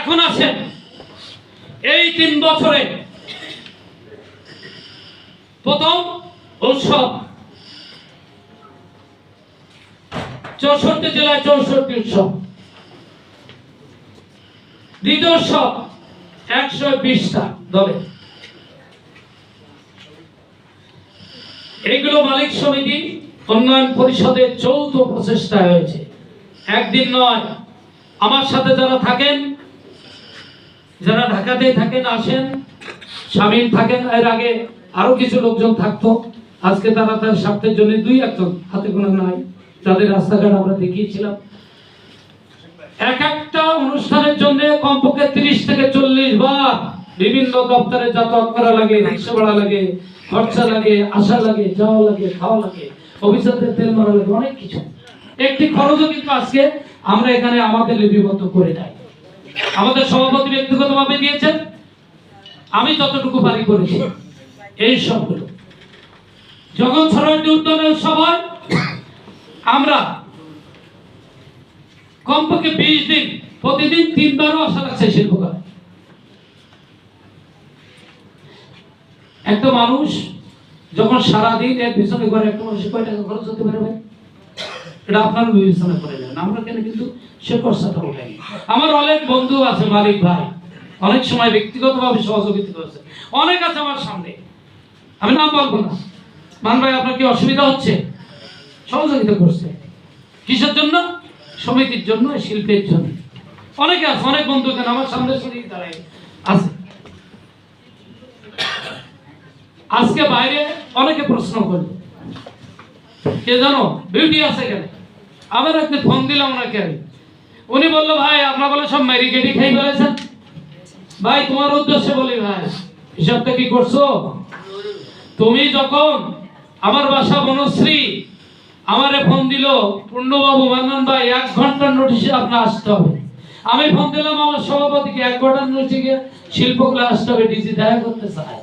এখন আছেন এই তিন বছরে প্রথম উৎসব চৌষট্টি জেলায় চৌষট্টি উৎসব। দ্বিতীয় উৎসব একশো বিশটা দলে। এইগুলো মালিক সমিতি, উন্নয়ন পরিষদের যৌথ প্রচেষ্টায় হয়েছে। একদিন নয়, আমার সাথে যারা থাকেন যারা ঢাকাতে থাকেন, আসেন, স্বামীর থাকেন, এর আগে আরও কিছু লোকজন থাকতো। আজকে তারা তার স্বার্থের জন্য দুই একজন হাতে কোনো নাই। তাদের রাস্তাঘাট আমরা দেখিয়েছিলাম। এক একটা অনুষ্ঠানের জন্য কমপক্ষে থেকে চল্লিশ বার বিভিন্ন দপ্তরে যাতায়াত করা লাগে, রিক্সা ভাড়া লাগে, খরচা লাগে, আসা লাগে, যাওয়া লাগে, খাওয়া লাগে, অফিসারদের তেল মারা লাগে, অনেক কিছু। একটি খরচও কিন্তু আজকে আমরা এখানে আমাদের লিপিবদ্ধ করে নাই। আমাদের সভাপতি ব্যক্তিগতভাবে দিয়েছেন। আমি যতটুকু পারি করেছি এই সবগুলো। যখন সরস্বতী উদ্যানের সভায় আমরা কমপক্ষে বিশ দিন, প্রতিদিন তিনবারও আসা লাগছে শিল্পকলা। একটা মানুষ যখন সারাদিন এর পিছনে করে একটা মানুষ কয় টাকা খরচ হতে পারে ভাই? এটা আপনার বিবেচনা করে নেন। আমরা কেন কিন্তু সে খরচাটা উঠাই আমার অনেক বন্ধু আছে, মালিক ভাই। অনেক সময় ব্যক্তিগতভাবে সহযোগিতা করেছে। অনেক আছে আমার সামনে। আমি নাম বলব না। মান ভাই, আপনার কি অসুবিধা হচ্ছে? সহযোগিতা করছে। কিসের জন্য? সমিতির জন্য, শিল্পের জন্য। অনেকে আছে, অনেক বন্ধু এখানে আমার সামনে সরিয়ে দাঁড়ায় আছে। আজকে বাইরে অনেকে প্রশ্ন করল কে জানো? বিউটি আছে কেন? আবার একদিন ফোন দিলাম ওনাকে আমি। উনি বলল, ভাই আপনার বলে সব ম্যারিকেটই খাই ফেলেছেন। ভাই, তোমার উদ্দেশ্যে বলি, ভাই। হিসাবটা কি করছ? তুমি যখন আমার বাসা বনশ্রী, আমারে ফোন দিল, পূর্ণবাবু, মান্নান ভাই, এক ঘণ্টার নোটিশে আপনার আসতে হবে। আমি ফোন দিলাম আমার সভাপতিকে, এক ঘণ্টার নোটিশে শিল্পগুলো আসতে হবে, ডিসি দেখা করতে চায়।